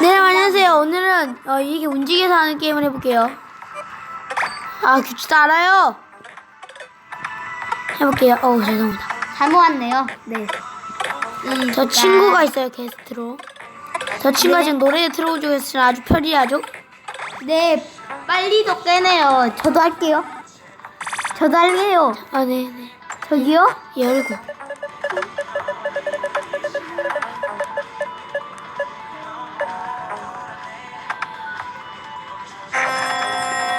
네, 안녕하세요. 오늘은 어, 이게 움직여서 하는 게임을 해볼게요. 아, 규칙 다 알아요. 해볼게요. 어우, 죄송합니다. 잘못 왔네요. 네. 저 친구가 있어요, 게스트로. 저 친구가 지금 노래 틀어주고 있으니 아주 편리하죠? 네, 빨리도 깨네요. 저도 할게요. 저도 할게요. 아, 네, 네. 저기요? 열고.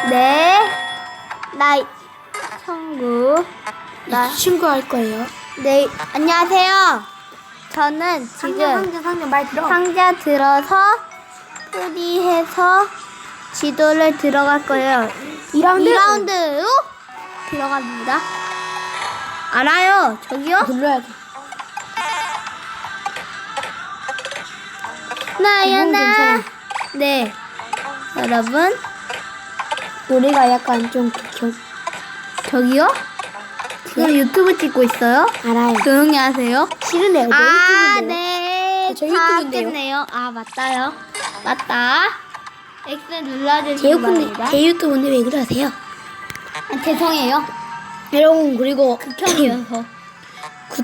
네. 나 청구. 나 친구 할 거예요. 네, 안녕하세요. 저는 지금 상자, 상자 말 들어. 상자 들어서 뿌리해서 지도를 들어갈 거예요. 2라운드? 2라운드로 들어갑니다. 알아요. 저기요? 눌러야 돼. 나야 이건 나. 괜찮아. 네. 여러분, 노래가 약간 좀 겨, 저기요? 지금 유튜브 찍고 있어요? 알아요. 조용히 하세요. 싫은데요. 저 아, 유튜브인데요. 네. 저다 유튜브인데요. 아, 맞다요. 맞다. X 제 눌러주시기 유튜브, 바랍니다. 제 유튜브인데 왜 그러세요? 아, 죄송해요. 여러분, 그리고. 극혐이어서. 구,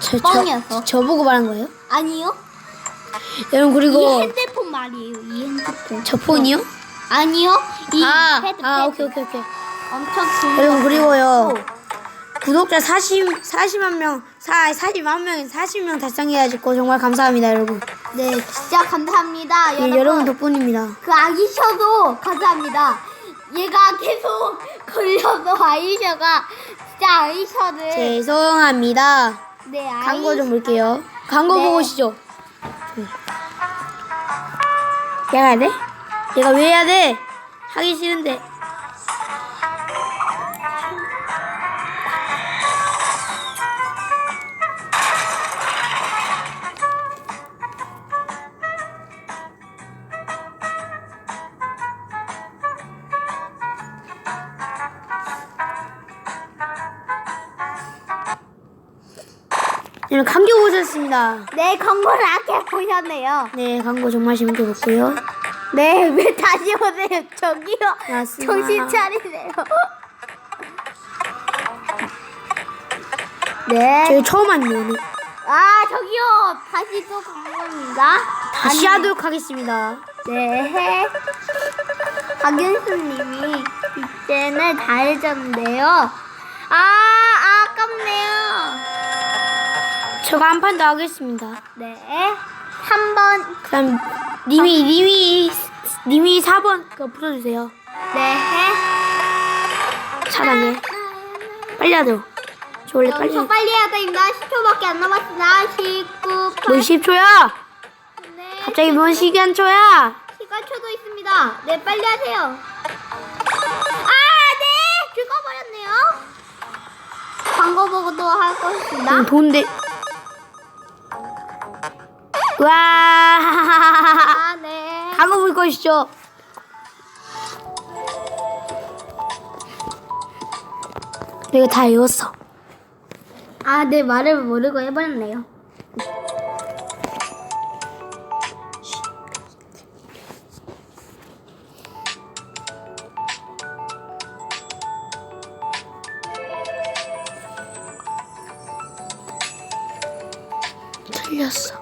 저, 뻥이어서. 저, 저보고 말한 거예요? 아니요. 여러분, 이 그리고. 핸드폰 말이에요. 이 핸드폰. 저 폰이요? 아니요. 이 아, 패드, 아, 패드. 오케이, 오케이, 오케이. 엄청 큰 여러분, 거. 그리고요. 구독자 40, 40만 명, 4, 40만 명이 40명 달성해가지고 정말 감사합니다, 여러분. 네, 진짜 감사합니다. 예, 여러분. 여러분 덕분입니다. 그 아기셔도 감사합니다. 얘가 계속 걸려서 아이셔가 진짜 아이셔를 죄송합니다. 네 아이 광고 좀 볼게요. 광고 네. 보고 오시죠. 내가 해야 돼? 내가 왜 해야 돼? 하기 싫은데. 여러분 감기 오셨습니다. 네 광고를 아껴 보셨네요. 네, 광고 정말 재밌게 봤고요. 네 왜 다시 오세요? 저기요 맞습니다. 정신 차리세요. 네. 저희 처음 한 연애. 아 저기요 다시 또 광고입니다. 다시 아니, 하도록 하겠습니다. 네. 박윤수님이 이제는 다 해줬는데요. 아 아깝네요. 제가 한 판 더 하겠습니다. 네. 3번. 그 다음, 님이, 님이, 님이 4번 그거 풀어주세요. 네. 차단해. 빨리 하죠. 저 원래 빨리 하 빨리 해야 됩니다. 10초밖에 안 남았습니다. 19, 8. 뭔 10초야? 네. 갑자기 뭔 시간초야? 시간초도 있습니다. 네, 빨리 하세요. 아, 네! 죽어버렸네요. 광고 보고도 할 것입니다. 음, 돈데. 와. 아, 네. 광고 볼 것이죠. 내가 다 외웠어. 아, 네, 말을 모르고 해버렸네요. 틀렸어.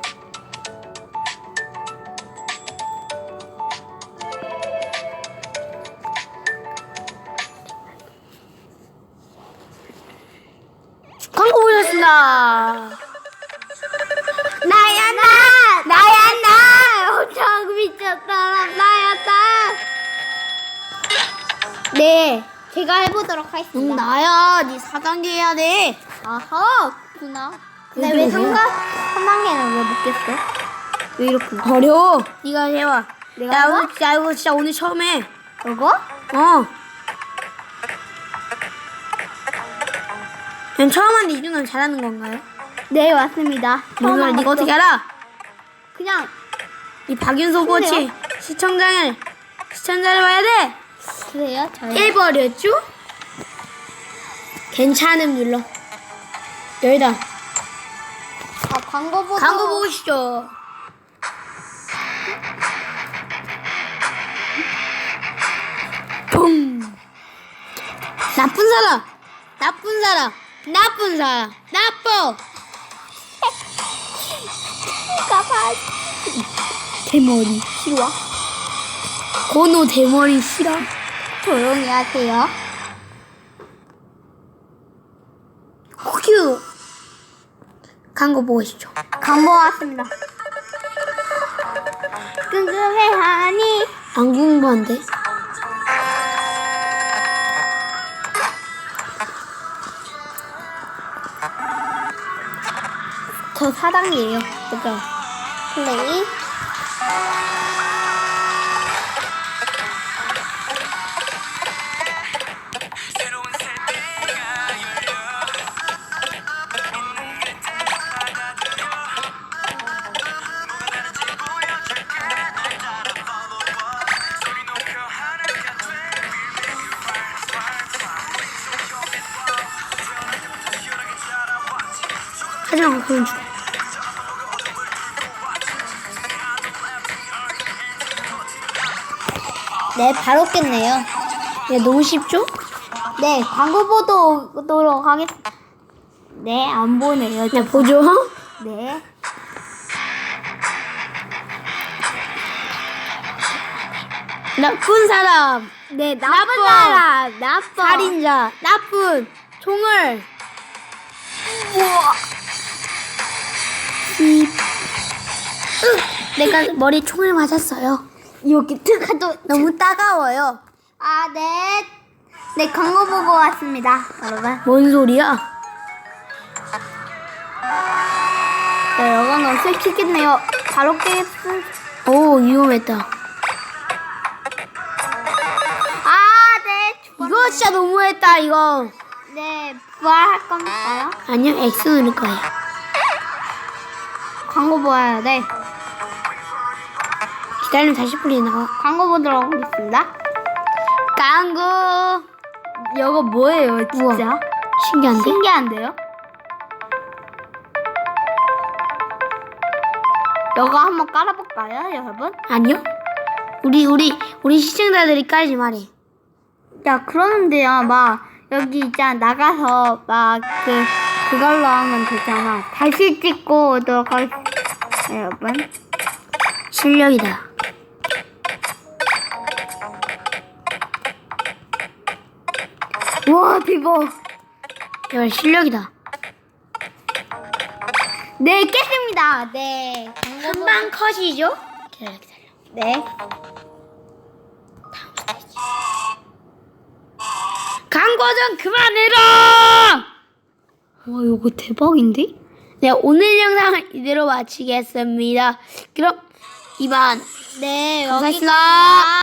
광고 보셨습니다. 나야, 나! 나야, 나! 엄청 미쳤다. 나야, 나! 네, 제가 해보도록 응, 하겠습니다. 나야. 네 4단계 해야 돼. 아하, 구나. 근데 왜? 상가 3단계는 왜 못겠어? 왜 이렇게 어려워. 네가 해봐. 내가 야, 해봐? 오늘, 야, 이거 진짜 오늘 처음 해. 이거? 어. 난 처음 하는 이준은 잘하는 건가요? 네 맞습니다. 처음 이준아, 한 이거 어떻게 알아? 그냥 이 박윤서 코치 시청자를 시청자를 봐야 돼. 그래요? 잘 1버렸죠? 괜찮음 눌러. 열다. 아, 광고 보고 광고 보시죠. 퐁. 나쁜 사람. 나쁜 사람. 나쁜 사람 나빠 까봐. 대머리 싫어? 고노 대머리 싫어 조용히 하세요. 큐 광고 보시죠 광고 왔습니다. 궁금해하니 안 궁금한데 저 사당이에요. 그죠? 플레이. 돼 We make 네, 바로 깼네요. 야, 너무 쉽죠? 네, 광고 보도록 하겠습니다. 네, 안 보네요. 야, 보죠. 네. 나쁜 사람, 네, 나쁜 나빠. 사람, 나빠. 살인자, 나쁜, 총을. 우와. 이, 으, 내가 머리 총을 맞았어요. 여기 특가도 너무 따가워요. 아, 네. 네, 광고 보고 왔습니다, 여러분. 뭔 소리야? 네, 여러분, 슬키겠네요. 바로 깨겠습니다. 오, 위험했다. 아, 네. 죽었- 이거 진짜 너무했다, 이거. 네, 부활할 건가요? 아니요, X 누를 거예요. 광고 보아야 돼. 기다리면 다시 풀이 나와. 광고 보도록 하겠습니다. 광고. 이거 뭐예요, 우와. 진짜? 신기한데? 신기한데요? 이거 한번 깔아볼까요, 여러분? 아니요. 우리, 우리, 우리 시청자들이 깔지 말해. 야, 그러는데요, 막, 여기 있잖아, 나가서, 막, 그, 그걸로 하면 되잖아. 다시 찍고 오도록 하겠습니다, 여러분. 실력이다. 와, 대박. 야, 실력이다. 네, 깼습니다. 네. 한방 컷이죠? 기다려, 기다려. 네. 광고 좀 그만해라! 와, 이거 대박인데? 네, 오늘 영상을 이대로 마치겠습니다. 그럼, 이번, 네, 감사했습니다.